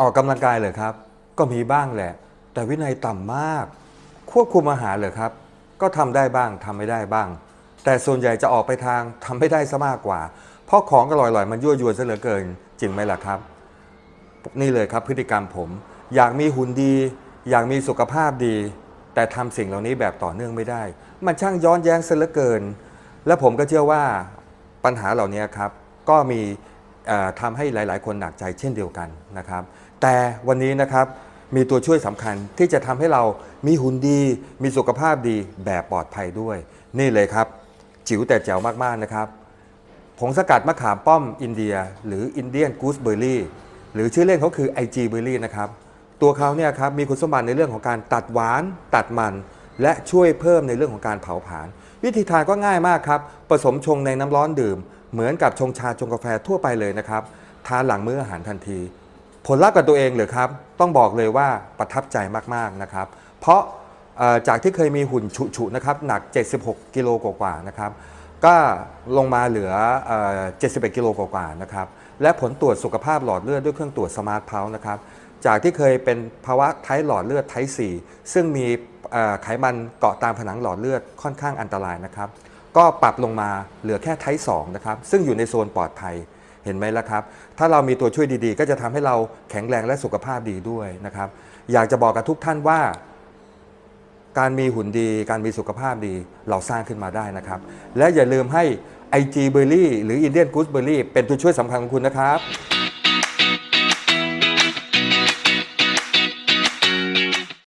ออกกำลังกายเลยครับ ก็มีบ้างแหละ แต่วินัยต่ำมาก ควบคุมอาหารเลยครับ ก็ทำได้บ้างทำไม่ได้บ้าง แต่ส่วนใหญ่จะออกไปทางทำไม่ได้ซะมากกว่า เพราะของอร่อยๆมันยั่วยวนซะเหลือเกิน จริงไหมล่ะครับ นี่เลยครับพฤติกรรมผม อยากมีหุ่นดี อยากมีสุขภาพดี แต่ทำสิ่งเหล่านี้แบบต่อเนื่องไม่ได้ มันช่างย้อนแย้งซะเหลือเกิน และผมก็เชื่อว่าปัญหาเหล่านี้ครับ ก็มี ทำให้หลาย ๆ คนหนักใจเช่นเดียวกันนะครับ แต่วันนี้นะครับมีตัวช่วยสำคัญที่จะทำให้เรามีหุ่นดี มีสุขภาพดีแบบปลอดภัยด้วย นี่เลยครับ จิ๋วแต่แจ๋วมาก ๆ นะครับผงสกัดมะขามป้อมอินเดีย หรืออินเดียนกูสเบอร์รี่หรือชื่อเล่นเขาคือ IG เบอร์รี่นะครับตัวเขาเนี่ยครับมีคุณสมบัติในเรื่องของการตัดหวาน ตัดมัน และช่วยเพิ่มในเรื่องของการเผาผลาญวิธีทานก็ง่ายมากครับ ผสมชงในน้ำร้อนดื่ม เหมือนกับชงชาชงกาแฟทั่วไปเลยนะครับ ทานหลังมื้ออาหารทันที ผลลัพธ์กับตัวเองเหรือครับ ต้องบอกเลยว่าประทับใจมากๆนะครับ เพราะจากที่เคยมีหุ่นฉุๆนะครับหนัก 76 กิโลกว่าๆนะครับ ก็ลงมาเหลือเอ่อ71 กิโลกว่าๆนะครับ และผลตรวจสุขภาพหลอดเลือดด้วยเครื่องตรวจสมาร์ทเพานะครับ จากที่เคยเป็นภาวะไทหลอดเลือดไท4ซึ่งมี ไขมันเกาะตามผนังหลอดเลือดค่อนข้างอันตรายนะครับ ก็ปรับลงมาเหลือแค่ไท2นะครับซึ่งอยู่ในโซนปลอดภัยเห็นไหมล่ะครับ ถ้าเรามีตัวช่วยดีๆ ก็จะทำให้เราแข็งแรงและสุขภาพดีด้วยนะครับ อยากจะบอกกับทุกท่านว่า การมีหุ่นดี การมีสุขภาพดีเราสร้างขึ้นมาได้นะครับ และอย่าลืมให้ IG b e r r y หรือ Indian Gooseberry เป็นตัวช่วยสำคัญของคุณนะครับ